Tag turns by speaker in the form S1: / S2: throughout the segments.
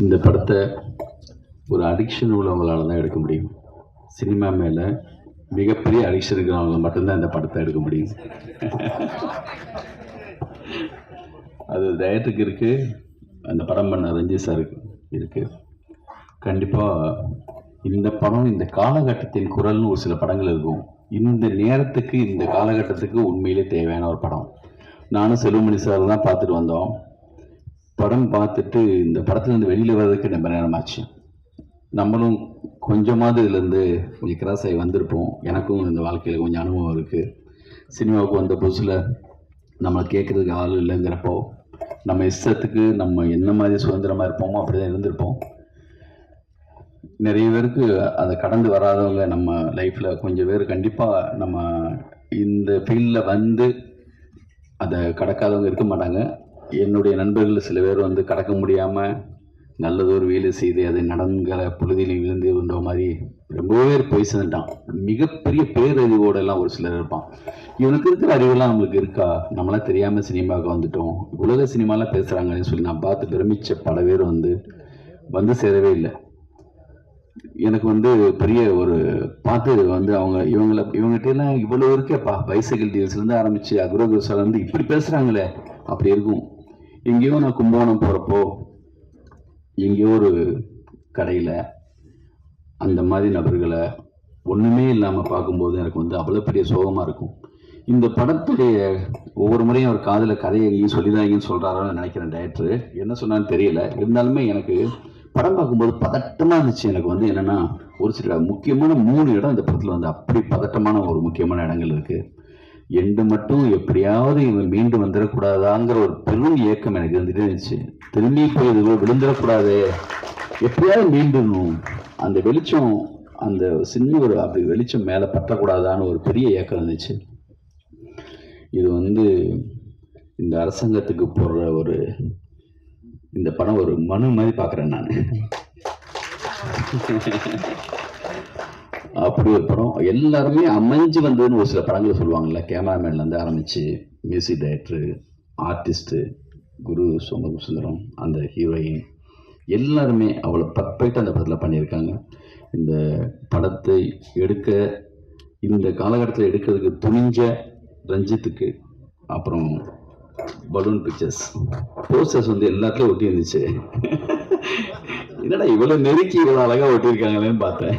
S1: இந்த படத்தை ஒரு அடிக்ஷன் உள்ளவங்களால தான் எடுக்க முடியும். சினிமா மேலே மிகப்பெரிய அடிக்ஷன் இருக்கிறவங்க மட்டும்தான் இந்த படத்தை எடுக்க முடியும். அது தயத்துக்கு இருக்குது அந்த படம் பண்ண ரஞ்சித் சாருக்கு இருக்குது கண்டிப்பாக இந்த படம் இந்த காலகட்டத்தின் குரல்னு ஒரு சில படங்கள் இருக்கும். இந்த நேரத்துக்கு இந்த காலகட்டத்துக்கு உண்மையிலே தேவையான ஒரு படம். நானும் செல்வமணி சார் தான் பார்த்துட்டு வந்தோம். படம் பார்த்துட்டு இந்த படத்துலேருந்து வெளியில் வர்றதுக்கு ரொம்ப நேரமாச்சு. நம்மளும் கொஞ்சமாவது இதுலேருந்து கொஞ்சம் கிராஸ் ஆகி வந்திருப்போம். எனக்கும் இந்த வாழ்க்கையில் கொஞ்சம் அனுபவம் இருக்குது சினிமாவுக்கு வந்த புதுசில் நம்மளை கேட்குறதுக்கு ஆள் இல்லைங்கிறப்போ நம்ம இஷ்டத்துக்கு நம்ம என்ன மாதிரி சுதந்திரமாக இருப்போமோ அப்படி தான் இருந்திருப்போம். நிறைய பேருக்கு அதை கடந்து வராதவங்க நம்ம லைஃப்பில் கொஞ்சம் பேர் கண்டிப்பாக நம்ம இந்த ஃபீல்டில் வந்து அதை கடக்காதவங்க இருக்க மாட்டாங்க. என்னுடைய நண்பர்கள் சில பேர் வந்து கடக்க முடியாமல் நல்லதொரு வேலை செய்து அதை நடங்கிற பொழுதில் விழுந்து விழுந்த மாதிரி ரொம்ப பேர் போய் சேர்ந்துட்டான். மிகப்பெரிய பேரறிவோட எல்லாம் ஒரு சிலர் இருப்பான். இவனுக்கு இருக்கிற அறிவெல்லாம் நம்மளுக்கு இருக்கா? நம்மளாம் தெரியாமல் சினிமாவுக்கு வந்துட்டோம். உலக சினிமாலாம் பேசுகிறாங்கன்னு சொல்லி நான் பார்த்து பிரமிச்ச பல பேர் வந்து வந்து சேரவே இல்லை. எனக்கு வந்து பெரிய ஒரு பார்த்து வந்து அவங்க இவங்களை இவங்ககிட்டலாம் இவ்வளோ இருக்கேப்பா. பைசைக்கிள் டீல்ஸ்லேருந்து ஆரம்பித்து அக்ரோகோசாலேருந்து இப்படி பேசுகிறாங்களே அப்படி இருக்கும். எங்கேயோ நான் கும்பகோணம் போகிறப்போ எங்கேயோ ஒரு கடையில் அந்த மாதிரி நபர்களை ஒன்றுமே இல்லாமல் பார்க்கும்போது எனக்கு வந்து அவ்வளோ பெரிய சோகமாக இருக்கும். இந்த படத்துடைய ஒவ்வொரு முறையும் அவர் காதில் கதையை எங்கேயும் சொல்லிதாங்கன்னு சொல்கிறாரோன்னு நினைக்கிறேன் டேரக்டர் என்ன சொன்னான்னு தெரியல. இருந்தாலுமே எனக்கு படம் பார்க்கும்போது பதட்டமாக இருந்துச்சு. எனக்கு வந்து என்னென்னா ஒரு சில முக்கியமான மூணு இடம் இந்த படத்தில் வந்து அப்படி பதட்டமான ஒரு முக்கியமான இடங்கள் இருக்குது எண்டு மட்டும் எப்படியாவது இவன் மீண்டு வந்துடக்கூடாதாங்கிற ஒரு பெரும் இயக்கம் எனக்கு இருந்துகிட்டே இருந்துச்சு. திரும்பி போய் இது விழுந்துடக்கூடாது. எப்படியாவது மீண்டுணும் அந்த வெளிச்சம் அந்த சின்ன ஒரு அப்படி வெளிச்சம் மேலே பற்றக்கூடாதான்னு ஒரு பெரிய இயக்கம் இருந்துச்சு. இது வந்து இந்த அரசாங்கத்துக்கு போடுற ஒரு இந்த படம் ஒரு மனு மாதிரி பார்க்குறேன் நான். அப்படி ஒரு படம். எல்லாருமே அமைஞ்சு வந்ததுன்னு ஒரு சில படங்கள் சொல்லுவாங்கல்ல. கேமராமேன்லேருந்து ஆரம்பித்து music director artist Guru Somasundaram அந்த ஹீரோயின் எல்லாருமே அவ்வளோ பர்ஃபெக்டாக அந்த படத்தில் பண்ணியிருக்காங்க. இந்த படத்தை எடுக்க இந்த காலகட்டத்தில் எடுக்கிறதுக்கு துணிஞ்ச ரஞ்சித்துக்கு அப்புறம் பலூன் பிக்சர்ஸ் போஸ்டர்ஸ் வந்து எல்லாத்துலேயும் ஒட்டி இருந்துச்சு என்னடா இவ்வளோ நெருக்கி இவ்வளோ அழகாக ஒட்டியிருக்காங்களேன்னு பார்த்தேன்.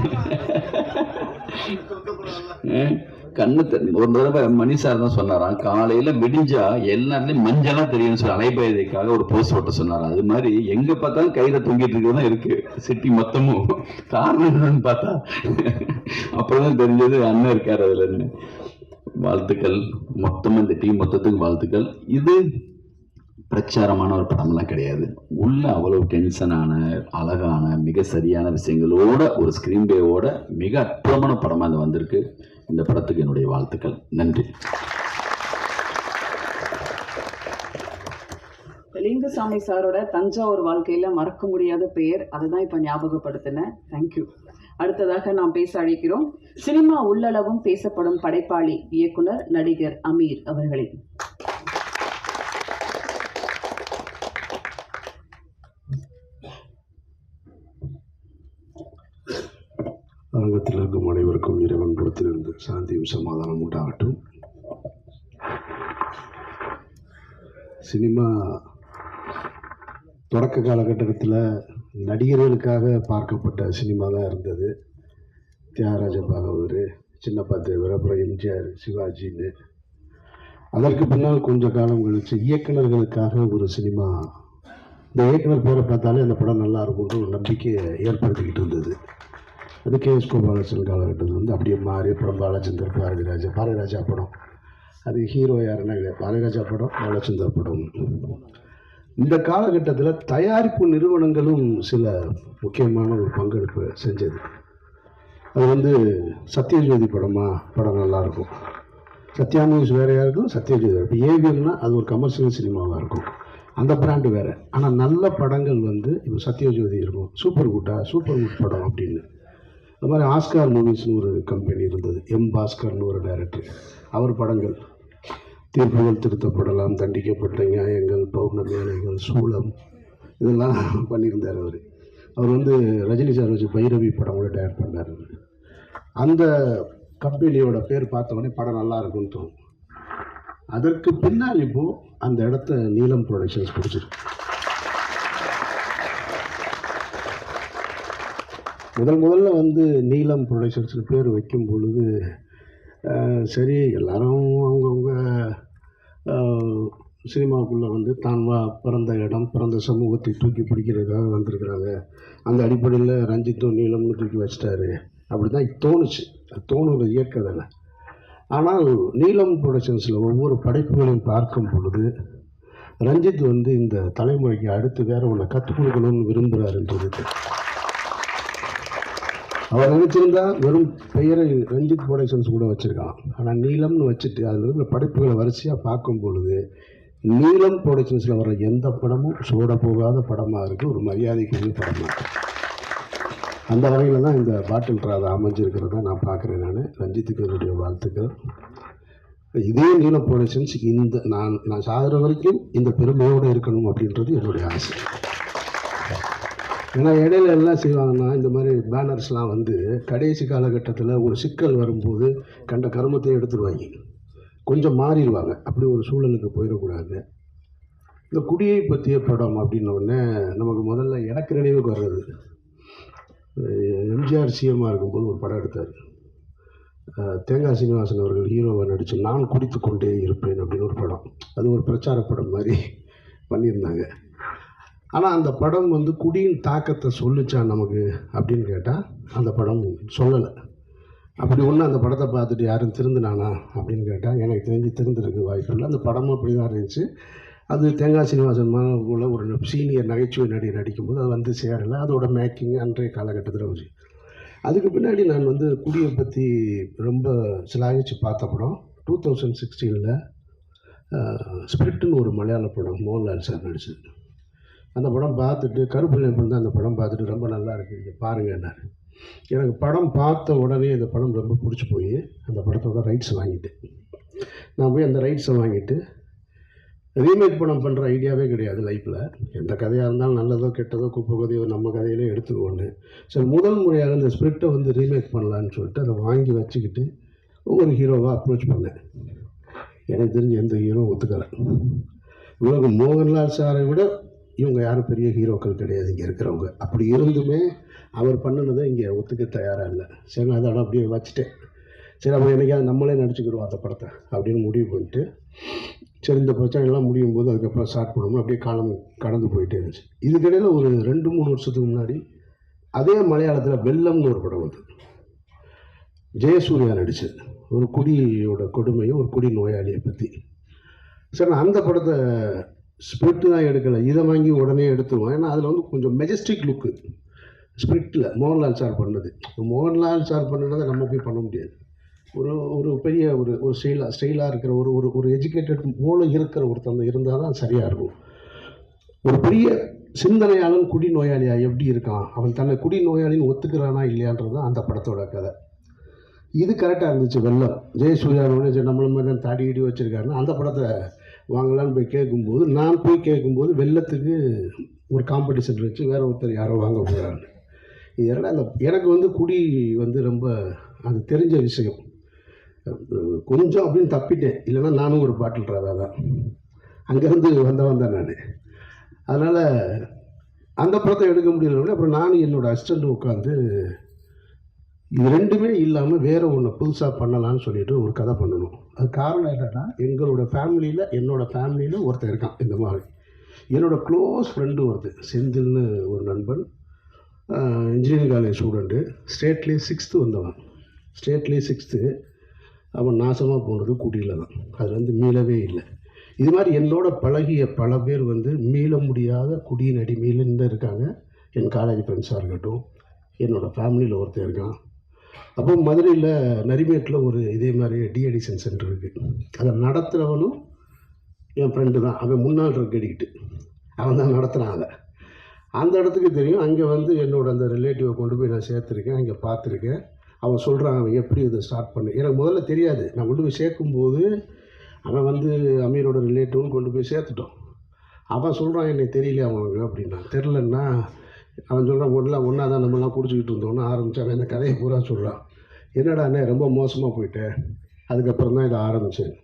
S1: கண்ணு தெ- ஒரு தடவை மணி சார் தான் சொன்னாராம் காலையில விடிஞ்சா எல்லாத்துலயும் மஞ்சளா தெரியும்னு சொல்லி அலைபயதைக்காக ஒரு போஸ்ட் போட்ட சொன்னாராம். அது மாதிரி எங்க பார்த்தாலும் கையில தொங்கிட்டு இருக்கிறதா இருக்கு சிட்டி மொத்தமும். காரணம் என்னன்னு பார்த்தா அப்புறம் தான் தெரிஞ்சது அண்ணன் இருக்காரு அதுல வாழ்த்துக்கள் மொத்தமா இந்த டீம் மொத்தத்துக்கு வாழ்த்துக்கள். இது பிரச்சாரமான ஒரு படம்லாம் கிடையாது. உள்ள அவ்வளவு டென்ஷனான அழகான மிக சரியான விஷயங்களோட ஒரு ஸ்க்ரீன் பேவோட மிக அற்புதமான படமாக இது வந்திருக்கு. இந்த படத்துக்கு என்னுடைய வாழ்த்துக்கள். நன்றி.
S2: லிங்குசாமி சாரோட தஞ்சாவூர் வாழ்க்கையில் மறக்க முடியாத பெயர் அதுதான் இப்போ ஞாபகப்படுத்தினேன். தேங்க்யூ அடுத்ததாக நாம் பேச அழைக்கிறோம். சினிமா உள்ளளவும் பேசப்படும் படைப்பாளி இயக்குனர் நடிகர் அமீர் அவர்களை.
S3: சாந்தியும் சமாதானம் உண்டாகட்டும். சினிமா தொடக்க காலகட்டத்தில் நடிகர்களுக்காக பார்க்கப்பட்ட சினிமா தான் இருந்தது. தியாகராஜ பாகவதர் சின்னப்பா தேவர் அப்புறம் எம்ஜிஆர் சிவாஜின்னு. அதற்கு பின்னால் கொஞ்ச காலம் கழித்து இயக்குனர்களுக்காக ஒரு சினிமா இந்த இயக்குனர் பேரை பார்த்தாலே அந்த படம் நல்லா இருக்கும்னு ஒரு நம்பிக்கையை ஏற்படுத்திக்கிட்டு இருந்தது. அது கே எஸ் காலகட்டத்தில் வந்து அப்படியே மாறி அப்புறம் பாலச்சந்தர் பாரதிராஜா பாரதிராஜா படம். அது ஹீரோ யாருன்னா கிடையாது. பாரதிராஜா படம் பாலச்சந்தர் படம். இந்த காலகட்டத்தில் தயாரிப்பு நிறுவனங்களும் சில முக்கியமான ஒரு பங்கெடுப்பு செஞ்சது. அது வந்து சத்யஜோதி படமா? படம் நல்லாயிருக்கும் சத்யா மூவிஸ் வேறையாக இருக்கும்? சத்யஜோதி. இப்போ ஏவிஎம்னா அது ஒரு கமர்ஷியல் சினிமாவாக இருக்கும். அந்த பிராண்டு வேறு. ஆனால் நல்ல படங்கள் வந்து இப்போ சத்யஜோதி இருக்கும். சூப்பர் குட்டா? சூப்பர் குட் படம் அப்படின்னு. அது மாதிரி ஆஸ்கார் மூவிஸ்னு ஒரு கம்பெனி இருந்தது. எம் பாஸ்கர்னு ஒரு டைரக்டர் அவர் படங்கள். தீர்ப்புகள் திருத்தப்படலாம் தண்டிக்கப்பட்ட நியாயங்கள் பௌர்ணமி அலைகள் சூளம் இதெல்லாம் பண்ணியிருந்தார் அவர். அவர் வந்து ரஜினி சார் வச்சு பைரவி படம் கூட டயர் பண்ணார் அந்த கம்பெனியோட பேர் பார்த்தவொடனே படம் நல்லா இருக்குன்னு தோணும். அதற்கு பின்னால் இப்போது அந்த இடத்த நீலம் ப்ரொடக்ஷன்ஸ் பிடிச்சிருக்கு. முதல் முதல்ல வந்து நீலம் ப்ரொடக்ஷன்ஸ்னு பேர் வைக்கும் பொழுது சரி எல்லாரும் அவங்கவுங்க சினிமாவுக்குள்ளே வந்து தான் வா பிறந்த இடம் பிறந்த சமூகத்தை தூக்கி பிடிக்கிறதுக்காக வந்திருக்கிறாங்க. அந்த அடிப்படையில் ரஞ்சித்தும் நீளம்னு தூக்கி வச்சிட்டாரு. அப்படி தான் தோணுச்சு. அது தோணுற இயற்கை தானே. ஆனால் நீலம் ப்ரொடக்ஷன்ஸில் ஒவ்வொரு படைப்புகளையும் பார்க்கும் பொழுது ரஞ்சித் வந்து இந்த தலைமுறைக்கு அடுத்து வேறு ஒன்று கற்றுக் கொடுக்கணும்னு விரும்புகிறாருன்றது அவர் நினைச்சிருந்தா வெறும் பெயரை ரஞ்சித் ப்ரொடக்ஷன்ஸ் கூட வச்சுருக்கான் ஆனால் நீலம்னு வச்சுட்டு அதில் இருக்கிற படைப்புகளை வரிசையாக பார்க்கும் பொழுது நீலம் ப்ரொடக்ஷன்ஸில் வர எந்த படமும் சோட போகாத படமாக இருக்குது ஒரு மரியாதைக்குரிய படமாக இருக்குது அந்த வகையில் தான் இந்த பாட்டில் ராதா அமைஞ்சிருக்கிறத நான் பார்க்குறேன் நான். ரஞ்சித்துக்கு என்னுடைய வாழ்த்துக்கள். இதே நீலம் ப்ரொடக்ஷன்ஸ் இந்த நான் நான் சாகிற வரைக்கும் இந்த பெருமையோடு இருக்கணும் அப்படின்றது என்னுடைய ஆசை. ஏன்னா இடையில எல்லாம் செய்வாங்கன்னா இந்த மாதிரி பேனர்ஸ்லாம் வந்து கடைசி காலகட்டத்தில் ஒரு சிக்கல் வரும்போது கண்ட கருமத்தை எடுத்துருவாங்க. கொஞ்சம் மாறிடுவாங்க. அப்படி ஒரு சூழலுக்கு போயிடக்கூடாது. இந்த குடியை பற்றிய படம் அப்படின்னோடனே நமக்கு முதல்ல எனக்கு நினைவுக்கு வர்றது. எம்ஜிஆர் சிஎம்மாக இருக்கும்போது ஒரு படம் எடுத்தார். தேங்காய் சீனிவாசன் அவர்கள் ஹீரோவை நடித்து நான் குடித்து கொண்டே இருப்பேன் அப்படின்னு ஒரு படம். அது ஒரு பிரச்சார படம் மாதிரி பண்ணியிருந்தாங்க. ஆனால் அந்த படம் வந்து குடியின் தாக்கத்தை சொல்லுச்சா நமக்கு அப்படின்னு கேட்டால் அந்த படம் சொல்லலை. அப்படி ஒன்று அந்த படத்தை பார்த்துட்டு யாரும் திருந்தினானா அப்படின்னு கேட்டால் எனக்கு தெரிஞ்சு திருந்திருக்கு வாய்ப்பு இல்லை அந்த படமும் அப்படி தான் இருந்துச்சு. அது தேங்காய் சீனிவாசன் உள்ள ஒரு சீனியர் நகைச்சுவை நடிகர் நடிக்கும்போது அது வந்து சேரலை. அதோட மேக்கிங் அன்றைய காலகட்டத்தில் வச்சு. அதுக்கு பின்னாடி நான் வந்து குடியை பற்றி ரொம்ப சிலாகிச்சு பார்த்த படம் டூ தௌசண்ட் சிக்ஸ்டீனில் ஸ்பிரிட்னு ஒரு மலையாள படம் மோகன்லால் சார் நடிச்சது. அந்த படம் பார்த்துட்டு கருப்பு வந்து அந்த படம் பார்த்துட்டு ரொம்ப நல்லா இருக்கு. நீங்கள் பாருங்கன்னார் எனக்கு படம் பார்த்த உடனே அந்த படம் ரொம்ப பிடிச்சி போய் அந்த படத்தோட ரைட்ஸ் வாங்கிட்டேன் நான் போய் அந்த ரைட்ஸை வாங்கிட்டு ரீமேக் படம் பண்ணுற ஐடியாவே கிடையாது லைஃப்பில் எந்த கதையாக இருந்தாலும் நல்லதோ கெட்டதோ குப்பை கதையோ நம்ம கதையிலே எடுத்துக்கோன்னு சரி முதல் முறையாக அந்த ஸ்கிரிப்டை வந்து ரீமேக் பண்ணலான்னு சொல்லிட்டு அதை வாங்கி வச்சுக்கிட்டு ஒவ்வொரு ஹீரோவாக அப்ரோச் பண்ணேன். எனக்கு தெரிஞ்சு எந்த ஹீரோ ஒத்துக்கலை. உலகம் மோகன்லால் சாரை விட இவங்க யாரும் பெரிய ஹீரோக்கள் கிடையாது இங்கே இருக்கிறவங்க. அப்படி இருந்துமே அவர் பண்ணினதை இங்கே ஒத்துக்க தயாராக இல்லை. சரி நான் அதோட அப்படியே வச்சுட்டேன். சரி அப்போ என்னைக்காவது நம்மளே நடிச்சுக்கிடுவோம் அந்த படத்தை அப்படின்னு முடிவு பண்ணிட்டு சரி இந்த பிரச்சனைலாம் முடியும் போது அதுக்கப்புறம் ஸ்டார்ட் பண்ணணும் அப்படியே காலம் கடந்து போயிட்டே இருந்துச்சு. இதுக்கிடையில் ஒரு ரெண்டு மூணு வருஷத்துக்கு முன்னாடி அதே மலையாளத்தில் வெள்ளம்னு ஒரு படம் வந்து ஜெயசூர்யா நடிச்சு ஒரு குடியோட கொடுமையை ஒரு குடி நோயாளியை பற்றி சரி நான் அந்த படத்தை ஸ்பிரிட்டு தான் எடுக்கலை. இதை வாங்கி உடனே எடுத்துருவோம். ஏன்னா அதில் வந்து கொஞ்சம் மெஜஸ்டிக் லுக்கு ஸ்பிரிட்டில் மோகன்லால் சார் பண்ணது. மோகன்லால் சார் பண்ணதை நம்ம போய் பண்ண முடியாது. ஒரு ஒரு பெரிய ஒரு ஒரு ஸ்டைலாக ஸ்டைலாக இருக்கிற ஒரு ஒரு ஒரு எஜுகேட்டட் மூலம் இருக்கிற ஒருத்தங்க இருந்தால் தான் சரியாக இருக்கும். ஒரு பெரிய சிந்தனையாளன் குடி நோயாளியா எப்படி இருக்கான்? அவன் தன்னை குடி நோயாளின்னு ஒத்துக்கிறானா இல்லையான்றது தான் அந்த படத்தோட கதை. இது கரெக்டாக இருந்துச்சு வெள்ளம். ஜெயசூர்யா சரி நம்மள மாதிரி தான் தாடி இடி வச்சுருக்காருன்னு அந்த படத்தை வாங்கலான்னு போய் கேட்கும்போது நான் போய் கேட்கும்போது வெள்ளத்துக்கு ஒரு காம்படிஷன் வச்சு வேறு ஒருத்தர் யாரோ வாங்க போகிறாங்க இது என்னடா அந்த எனக்கு வந்து குடி வந்து ரொம்ப அது தெரிஞ்ச விஷயம். கொஞ்சம் அப்படின்னு தப்பிட்டேன். இல்லைன்னா நானும் ஒரு பாட்டில் ராதா தான். அங்கேருந்து வந்தவன் தான் நான். அதனால் அந்த படத்தை எடுக்க முடியல. அப்புறம் நானும் என்னோடய அசிஸ்டண்ட் உட்காந்து இது ரெண்டுமே இல்லாமல் வேற ஒன்று புதுசாக பண்ணலான்னு சொல்லிட்டு ஒரு கதை பண்ணணும். அது காரணம் என்னென்னா எங்களோட ஃபேமிலியில் என்னோட ஃபேமிலியில் ஒருத்தன் இருக்கான் இந்த மாதிரி. என்னோட க்ளோஸ் ஃப்ரெண்டு ஒருத்தர் செந்தில்னு ஒரு நண்பன் இன்ஜினியரிங் காலேஜ் ஸ்டூடெண்ட்டு ஸ்டேட்லேயே சிக்ஸ்த்து வந்தவன். ஸ்டேட்லேயே சிக்ஸ்த்து அவன் நாசமாக போனது கூட்டியில் தான். அதுலேருந்து வந்து மீளவே இல்லை. இது மாதிரி என்னோட பழகிய பல பேர் வந்து மீள முடியாத குடியின் அடிமையில் இன்னும் இருக்காங்க. என் காலேஜ் ஃப்ரெண்ட்ஸாக இருக்கட்டும் என்னோடய ஃபேமிலியில் ஒருத்தன் இருக்கான். அப்போ மதுரையில் நரிமேட்டில் ஒரு இதே மாதிரி டிஎடிஷன் சென்டர் இருக்குது அதை நடத்துகிறவனும் என் ஃப்ரெண்டு தான். அவன் முன்னாள் இருக்கடிக்கிட்டு அவன் தான் நடத்துகிறான் அதை. அந்த இடத்துக்கு தெரியும். அங்கே வந்து என்னோடய அந்த ரிலேட்டிவை கொண்டு போய் நான் சேர்த்துருக்கேன். அங்கே பார்த்துருக்கேன். அவன் சொல்கிறான் அவன் எப்படி இதை ஸ்டார்ட் பண்ணு? எனக்கு முதல்ல தெரியாது. நான் கொண்டு போய் சேர்க்கும்போது அவன் வந்து அமீரோட ரிலேட்டிவ்னு கொண்டு போய் சேர்த்துட்டோம். அவன் சொல்கிறான் என்னை தெரியல அவனுக்கு அப்படின்னா தெரிலன்னா அவன் சொல்கிறான் ஒன்றா ஒன்றா தான் நம்மலாம் குடிச்சிக்கிட்டு இருந்தோன்னு ஆரம்பித்தான் இந்த கதையை பூரா சொல்கிறான் என்னடாண்ணே ரொம்ப மோசமாக போயிட்டேன் அதுக்கப்புறம் தான் இதை ஆரம்பித்தேன்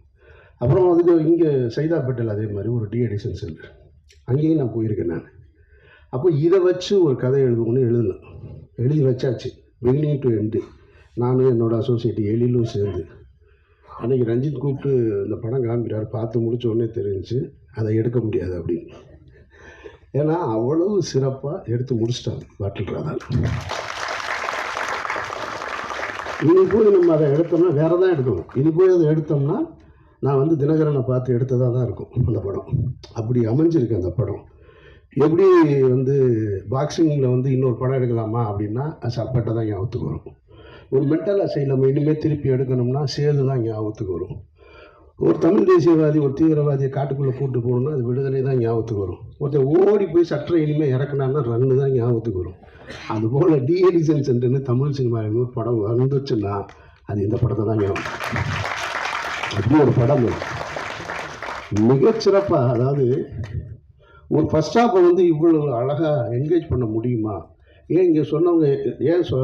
S3: அப்புறம் அதுக்கு இங்கே சைதாப்பேட்டையில் அதே மாதிரி ஒரு டி எடிஷன் சென்டர் அங்கேயும் நான் போயிருக்கேன் நான். அப்போ இதை வச்சு ஒரு கதை எழுதுவோன்னு எழுதினேன் எழுதி வச்சாச்சு. பிகினிங் டு எண்டு நானும் என்னோடய அசோசியேட் எழிலும் சேர்ந்து. அன்றைக்கி ரஞ்சித் கூப்பிட்டு இந்த படம் காமிக்கிறார். பார்த்து முடிச்ச உடனே தெரிஞ்சுச்சு. அதை எடுக்க முடியாது அப்படின்னு. ஏன்னா அவ்வளவு சிறப்பாக எடுத்து முடிச்சிட்டாங்க பாட்டில் ராதா இனி போய் நம்ம அதை எடுத்தோம்னா வேறு தான் எடுக்கணும். இனி போய் அதை எடுத்தோம்னா நான் வந்து தினகரனை பார்த்து எடுத்ததாக தான் இருக்கும் அந்த படம். அப்படி அமைஞ்சிருக்கு அந்த படம். எப்படி வந்து பாக்ஸிங்கில் வந்து இன்னொரு படம் எடுக்கலாமா அப்படின்னா அது சப்பேட்டை தான் ஞாபகத்துக்கு வரும். ஒரு மென்டல் நம்ம இனிமேல் திருப்பி எடுக்கணும்னா சேது தான் ஞாபகத்துக்கு வரும். ஒரு தமிழ் தேசியவாதி ஒரு தீவிரவாதியை காட்டுக்குள்ளே கூட்டு போகணும்னா அது விடுதலை தான் ஞாபகத்துக்கு வரும். ஒருத்தர் ஓடி போய் சற்ற இனிமேல் இறக்குனான்னா ரன்னு தான் ஞாபகத்துக்கு வரும். அதுபோல் டிஎடிசன் சென்டர்னு தமிழ் சினிமாவில் படம் வந்துச்சுன்னா அது இந்த படத்தை தான் ஞாபகம். அப்படி ஒரு படம் மிகச்சிறப்பாக அதாவது ஒரு ஃபஸ்ட் ஹாப்பை வந்து இவ்வளோ அழகாக என்கேஜ் பண்ண முடியுமா? ஏன் இங்கே சொன்னவங்க ஏன் சொ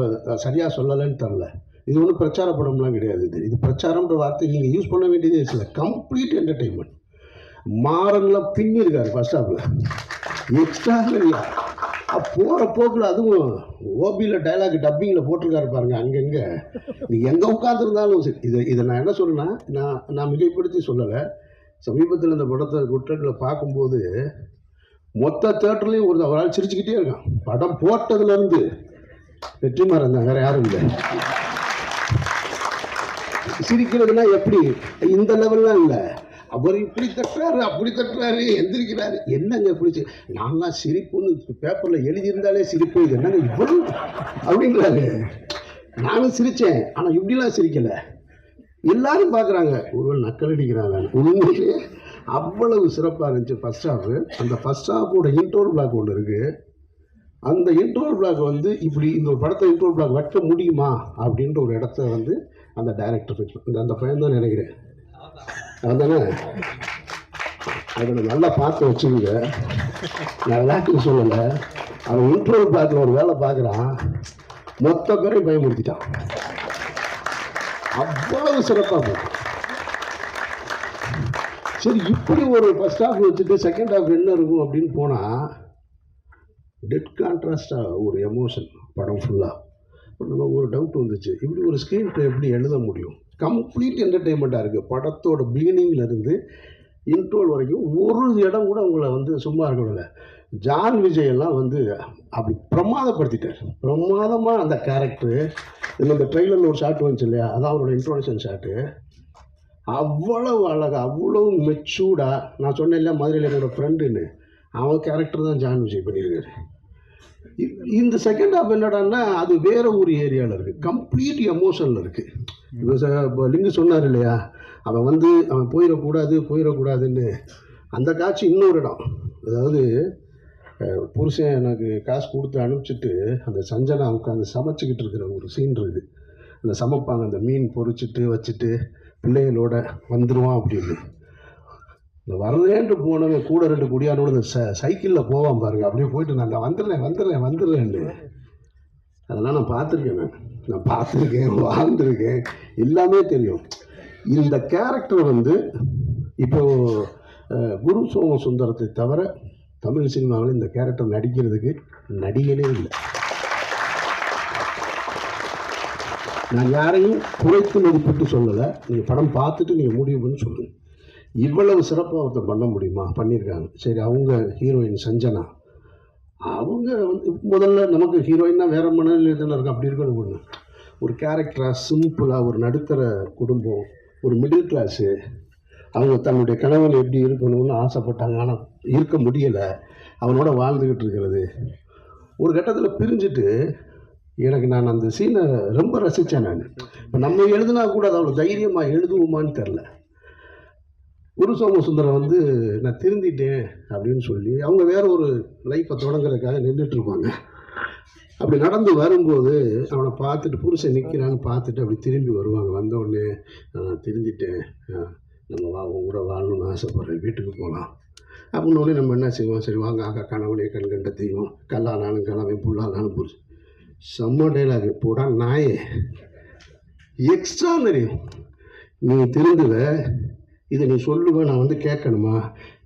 S3: சரியாக சொல்லலைன்னு தெரில இது ஒன்றும் பிரச்சார படம்லாம் கிடையாது இது. இது பிரச்சாரம்ன்ற வார்த்தை நீங்கள் யூஸ் பண்ண வேண்டியதே இல்லை கம்ப்ளீட் என்டர்டெயின்மெண்ட் மாறன்லாம் பின்னிருக்காரு ஃபர்ஸ்ட் ஹாஃபில் எக்ஸ்ட்ரா இல்லை போகிற போக்கில் அதுவும் ஓபியில் டைலாக் டப்பிங்கில் போட்டிருக்காரு பாருங்க அங்கங்கே. நீ எங்கே உட்காந்துருந்தாலும் சரி. இதை இதை நான் என்ன சொல்லுன்னா நான் நான் மிகைப்படுத்தி சொல்லலை. சமீபத்தில் இந்த படத்தை குற்றங்களை பார்க்கும்போது மொத்த தேட்டர்லேயும் ஒரு அவரால் சிரிச்சுக்கிட்டே இருக்கான். படம் போட்டதுலேருந்து வெற்றிமாறன் தான் வேறு யாரும் இல்லை. சிரிக்கிறதுனா எப்படி? இந்த லெவல்லாம் இல்லை. அவர் இப்படி தட்டுறாரு அப்படி தட்டுறாரு எந்திரிக்கிறாரு. என்னங்க இப்படி சி- நான்லாம் சிரிப்புன்னு பேப்பரில் எழுதியிருந்தாலே சிரிப்பு. இது என்னங்க இவ்வளவு? அப்படிங்கிறாரு. நானும் சிரித்தேன் ஆனால் இப்படிலாம் சிரிக்கலை. எல்லாரும் பார்க்குறாங்க ஒருவன் நக்கல் அடிக்கிறாங்க உண்மையிலே அவ்வளவு சிறப்பாக இருந்துச்சு ஃபஸ்ட் ஹாஃபு அந்த ஃபஸ்ட் ஹாஃபோட இன்டோர் பிளாக் ஒன்று இருக்குது அந்த இன்டோர் பிளாக் வந்து இப்படி இந்த ஒரு படத்தை இன்டோர் பிளாக் வைக்க முடியுமா? அப்படின்ற ஒரு இடத்த வந்து அந்த டைரக்டர் ஃபிக்ஸ் அந்த அந்த பையன் தான் நினைக்கிறேன். அதுதானே அதில் நல்லா பார்த்து வச்சுக்கோங்க. நான் விளையாட்டு சொல்லலை. அவன் இன்டோர் பார்க்கல ஒரு வேலை பார்க்குறான். மொத்த பேரையும் பயமுறுத்திட்டான். அவ்வளவு சிறப்பாக சரி இப்படி ஒரு ஃபஸ்ட் ஹாஃப் வச்சுட்டு செகண்ட் ஹாஃப் என்ன இருக்கும் அப்படின்னு போனால் டெட் கான்ட்ராஸ்டாக ஒரு எமோஷன் படம் ஃபுல்லாக நமக்கு ஒரு டவுட் வந்துச்சு. இப்படி ஒரு ஸ்க்ரீன் ப்ளே எப்படி எழுத முடியும்? கம்ப்ளீட் என்டர்டெயின்மெண்ட்டாக இருக்குது படத்தோட பிகினிங்லேருந்து இருந்து இன்ட்ரோல் வரைக்கும் ஒரு இடம் கூட உங்களை வந்து சும்மா இருக்கணுங்க ஜான் விஜய் எல்லாம் வந்து அப்படி பிரமாதப்படுத்திட்டார். பிரமாதமாக அந்த கேரக்டரு இந்த ட்ரெய்லரில் ஒரு ஷாட் வந்துச்சு இல்லையா? அதான் அவரோட இன்ட்ரோடக்ஷன் ஷாட்டு அவ்வளவு அழகாக அவ்வளவு மெச்சூர்டாக நான் சொன்னேன் இல்லையா மதுரையில் என்னோடய ஃப்ரெண்டுன்னு அவன் கேரக்டர் தான் ஜான் விஜய் பண்ணியிருக்காரு. இந்த செகண்ட் ஹாஃப் என்னடான்னா அது வேற ஒரு ஏரியாவில் இருக்குது கம்ப்ளீட் எமோஷனில் இருக்குது இப்போ ச- இப்போ லிங்கு சொன்னார் இல்லையா? அவன் வந்து அவன் போயிடக்கூடாது போயிடக்கூடாதுன்னு. அந்த காட்சி இன்னொரு இடம். அதாவது புருஷன் எனக்கு காசு கொடுத்து அனுப்பிச்சிட்டு அந்த சஞ்சனா உட்காந்து சமைச்சிக்கிட்டு இருக்கிற ஒரு சீன் இருக்குது. அந்த சமைப்பாங்க அந்த மீன் பொரிச்சிட்டு வச்சுட்டு பிள்ளைகளோட வந்துடுவான் அப்படின்னு. இந்த வரலேன்ட்டு போனவன் கூட ரெண்டு குடியானோட இந்த ச சைக்கிளில் போவான் பாருங்க. அப்படியே போயிட்டு நான் வந்துடுறேன் வந்துடுறேன் வந்துடுறேன்னு அதெல்லாம் நான் பார்த்துருக்கேன் நான். நான் பார்த்துருக்கேன் வாழ்ந்துருக்கேன். எல்லாமே தெரியும். இந்த கேரக்டர் வந்து இப்போ குரு சோம சுந்தரத்தை தவிர தமிழ் சினிமாவில் இந்த கேரக்டர் நடிக்கிறதுக்கு நடிகனே இல்லை. நான் யாரையும் குறைத்து மதிப்பிட்டு சொல்லலை. நீங்கள் படம் பார்த்துட்டு நீங்கள் முடிவு பண்ணி சொல்லுங்கள் இவ்வளவு சிறப்பாக ஒருத்தர் பண்ண முடியுமா? பண்ணியிருக்காங்க. சரி அவங்க ஹீரோயின் சஞ்சனா. அவங்க வந்து முதல்ல நமக்கு ஹீரோயின்னா வேறு மனநிலையில் தானே இருக்கும் அப்படி இருக்கணும் ஒன்று ஒரு கேரக்டராக சிம்பிளாக ஒரு நடுத்தர குடும்பம் ஒரு மிடில் கிளாஸு அவங்க தன்னுடைய கணவன் எப்படி இருக்கணும்னு ஆசைப்பட்டாங்க. ஆனால் இருக்க முடியலை. அவனோட வாழ்ந்துக்கிட்டு இருக்கிறது. ஒரு கட்டத்தில் பிரிஞ்சுட்டு எனக்கு நான் அந்த சீனை ரொம்ப ரசித்தேன் நான். இப்போ நம்ம எழுதுனா கூட அது அவ்வளோ தைரியமாக எழுதுவோமான்னு தெரில குரு சோமசுந்தரம் வந்து நான் திருந்திட்டேன் அப்படின்னு சொல்லி அவங்க வேற ஒரு லைஃப்பை தொடங்குறதுக்காக நின்றுட்டு இருப்பாங்க அப்படி நடந்து வரும்போது அவனை பார்த்துட்டு புருஷன் நிற்கிறான்னு பார்த்துட்டு அப்படி திரும்பி வருவாங்க. வந்த உடனே நான் திருந்திட்டேன். நம்ம வா உன் கூட வாழணும்னு ஆசைப்பட்றேன். வீட்டுக்கு போகலாம் அப்படின்னு உடனே நம்ம என்ன செய்வோம்? சரி வாங்க. ஆக்கா கணவனே கண் கண்ட தெய்வம். கல்லானாலும் கணவன் புல்லானாலும் புரிச்சு செம்ம டைலாக் போடா நாயே. எக்ஸ்ட்ரானரி நீ திருந்துவ. இதை நீ சொல்லுவ நான் வந்து கேட்கணுமா?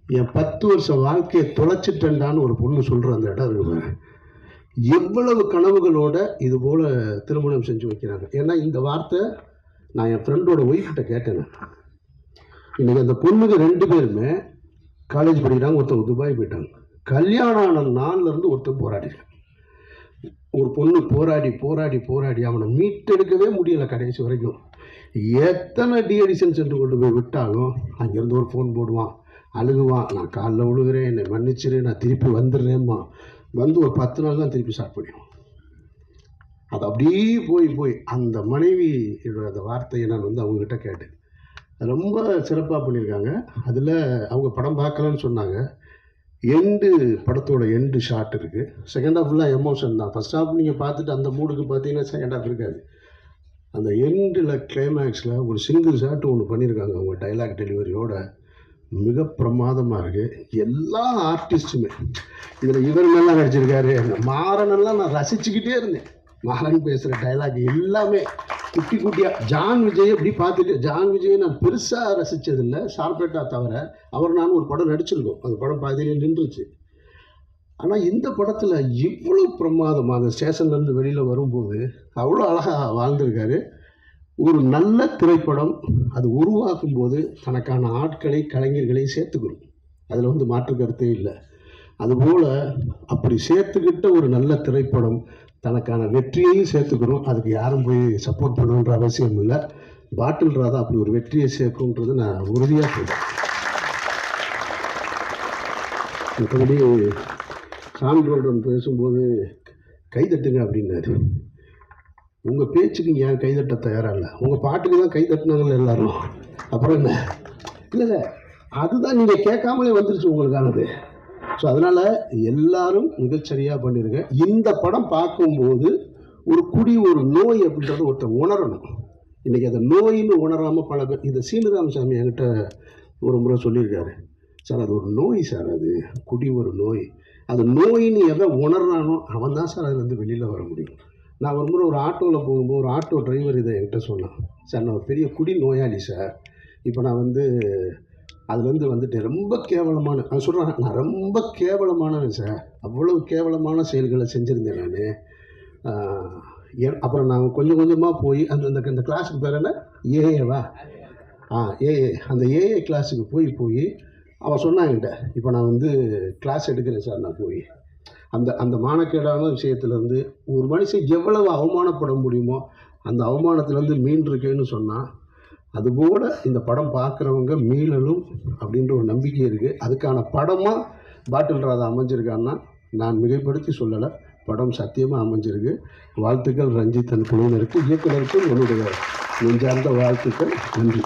S3: என் பத்து வருஷம் வாழ்க்கையை தொலைச்சிட்டேன்டான்னு ஒரு பொண்ணு சொல்கிற அந்த இடம் இருக்கு எவ்வளவு கனவுகளோட இது போல் திருமணம் செஞ்சு வைக்கிறாங்க. ஏன்னா இந்த வார்த்தை நான் என் ஃப்ரெண்டோட ஒய்ஃப்கிட்ட கேட்டேன் இன்றைக்கி அந்த பொண்ணுங்க ரெண்டு பேருமே காலேஜ் படிக்கிறாங்க ஒருத்தவங்க துபாய் போயிட்டாங்க. கல்யாணம் ஆன நாள்லேருந்து இருந்து ஒருத்தன் ஒரு பொண்ணு போராடி போராடி போராடி அவனை மீட்டெடுக்கவே முடியல கடைசி வரைக்கும். எத்தனை டிஎடிஷன் சென்று கொண்டு போய் விட்டாலும் அங்கேருந்து ஒரு ஃபோன் போடுவான். அழுகுவான். நான் காலைல விழுகிறேன். என்னை மன்னிச்சிரு. நான் திருப்பி வந்துடுறேம்மா. வந்து ஒரு பத்து நாள் தான் திருப்பி ஸ்டார்ட் பண்ணிடுவோம் அது அப்படியே போய் போய் அந்த மனைவி அந்த வார்த்தையை நான் வந்து அவங்கக்கிட்ட கேட்டேன். அது ரொம்ப சிறப்பாக பண்ணியிருக்காங்க. அதில் அவங்க படம் பார்க்கலன்னு சொன்னாங்க. எண்டு படத்தோட எண்டு ஷாட் இருக்குது செகண்ட் ஹாஃப் ஃபுல்லாக எமோஷன் தான். ஃபஸ்ட் ஹாஃப் நீங்கள் பார்த்துட்டு அந்த மூடுக்கு பார்த்தீங்கன்னா செகண்ட் ஹாஃப் இருக்காது. அந்த எண்டில் கிளைமேக்ஸில் ஒரு சிங்கிள் ஷாட் ஒன்று பண்ணியிருக்காங்க அவங்க டைலாக் டெலிவரியோட மிக பிரமாதமாக இருக்குது எல்லா ஆர்டிஸ்ட்டுமே இதில் இவர் மேலாம் நடிச்சிருக்காரு. அந்த மாறனெல்லாம் நான் ரசிச்சுக்கிட்டே இருந்தேன். மகன் பேசுகிற டைலாக் எல்லாமே குட்டி குட்டியாக ஜான் விஜய் அப்படி பார்த்துட்டு ஜான் விஜயை நான் பெருசாக ரசித்ததில்லை ஷார்பேட்டா தவிர அவர் நான் ஒரு படம் நடிச்சிருக்கோம் அந்த படம் பாதியிலே நின்றுச்சு. ஆனால் இந்த படத்தில் இவ்வளோ பிரமாதமாக அந்த ஸ்டேஷன்லேருந்து வெளியில் வரும்போது அவ்வளோ அழகாக வாழ்ந்திருக்காரு. ஒரு நல்ல திரைப்படம். அது உருவாக்கும் போது தனக்கான ஆட்களை கலைஞர்களை சேர்த்துக்கணும். அதில் வந்து மாற்று கருத்தே இல்லை. அதுபோல் அப்படி சேர்த்துக்கிட்ட ஒரு நல்ல திரைப்படம் தனக்கான வெற்றியையும் சேர்த்துக்கணும். அதுக்கு யாரும் போய் சப்போர்ட் பண்ணணுன்ற அவசியம் இல்லை. பாட்டில் ராதா அப்படி ஒரு வெற்றியை சேர்க்கும்ன்றது நான் உறுதியாக சொல்கிறேன் மற்றபடி சான்றோடன் பேசும்போது கைதட்டுங்க அப்படின்னாரு. உங்கள் பேச்சுக்கு ஏன் கைதட்ட தயாராக இல்லை. உங்கள் பாட்டுக்கு தான் கைதட்டினாங்களே எல்லாரும். அப்புறம் என்ன? இல்லை இல்லை. அதுதான் நீங்கள் கேட்காமலே வந்துருச்சு உங்களுக்கானது. ஸோ அதனால் எல்லாரும் மிகச்சரியாக பண்ணிருங்க. இந்த படம் பார்க்கும்போது ஒரு குடி ஒரு நோய் அப்படின்றத ஒருத்தர் உணரணும். இன்றைக்கி அந்த நோயின்னு உணராமல் பல பேர் இதை சீனிராமசாமி என்கிட்ட ஒரு முறை சொல்லியிருக்காரு. சார் அது ஒரு நோய் சார் அது. குடி ஒரு நோய். அது நோயின்னு எதை உணர்றானோ அவன் தான் சார் அதுலேருந்து வெளியில் வர முடியும். நான் ஒரு முறை ஒரு ஆட்டோவில் போகும்போது ஒரு ஆட்டோ டிரைவர் இதை என்கிட்ட சொன்னான். சார் நான் ஒரு பெரிய குடி நோயாளி சார். இப்போ நான் வந்து அதுலேருந்து வந்துட்டு ரொம்ப கேவலமான நான் சொல்கிறேன் நான் ரொம்ப கேவலமானவன் சார் அவ்வளவு கேவலமான செயல்களை செஞ்சுருந்தேன் நான். அப்புறம் நான் கொஞ்சம் கொஞ்சமாக போய் அந்த அந்த அந்த கிளாஸுக்கு பேர் என்ன? ஏஏவா ஆ ஏஏ அந்த ஏஏ கிளாஸுக்கு போய் போய் அவன் சொன்னான் என்கிட்ட இப்போ நான் வந்து கிளாஸ் எடுக்கிறேன் சார் நான் போய். அந்த அந்த மானக்கேடான விஷயத்துலேருந்து ஒரு மனுஷன் எவ்வளவு அவமானப்பட முடியுமோ அந்த அவமானத்துலேருந்து மீண்டிருக்கேன்னு சொன்னால் அதுபோல் இந்த படம் பார்க்குறவங்க மீளலும் அப்படின்ற ஒரு நம்பிக்கை இருக்குது அதுக்கான படமாக பாட்டில் ராதா அமைஞ்சிருக்கான்னா நான் மிகைப்படுத்தி சொல்லலை. படம் சத்தியமாக அமைஞ்சிருக்கு. வாழ்த்துக்கள் ரஞ்சித் அண்ட் குழுவினருக்கு. இயக்குனருக்கும் என்னுடைய நெஞ்சார்ந்த வாழ்த்துக்கள். நன்றி.